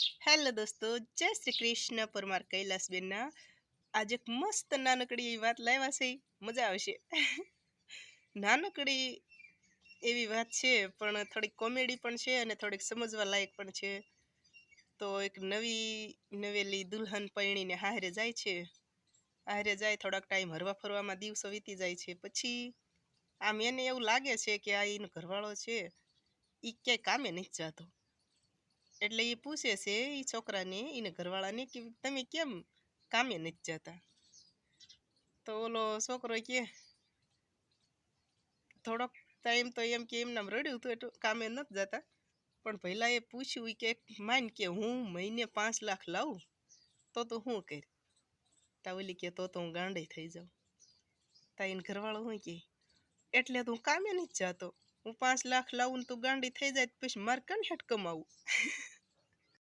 Hello દોસ્તો, જય શ્રી કૃષ્ણ. પરમાર કૈલાસબેનના આજે એક મસ્ત નાનકડી એવી વાત લાવ્યા છે. મજા આવશે. નાનકડી એવી વાત છે, પણ થોડીક કોમેડી પણ છે અને થોડીક સમજવા લાયક પણ છે. તો એક નવી નવેલી દુલ્હન પૈણીને હારે જાય છે. હારે જાય થોડાક ટાઈમ હરવા ફરવામાં દિવસો વીતી જાય છે. પછી આમ એને એવું લાગે છે કે આ એનો ઘરવાળો છે. એ ક્યાંય કામે નથી જતો. એટલે એ પૂછે છે એ છોકરાને એને ઘરવાળાને કે તમે કેમ કામે નથી જતા? તો ઓલો છોકરો કે, થોડોક ટાઈમ તો એમ કે એમનામ રડ્યું હતું એટલું કામે નથી જતા. પણ પહેલાં એ પૂછ્યું કે, માન કે હું મહિને પાંચ લાખ લાવું? તો તો શું કર? તા ઓલી કે, તો તો હું ગાંડી થઈ જાઉં. તા એને ઘરવાળો હું કે, એટલે તો હું કામે નથી જતો. હું પાંચ લાખ લાવું ને તું ગાંડી થઈ જાય પછી મારે કણ હેઠ કમાવું?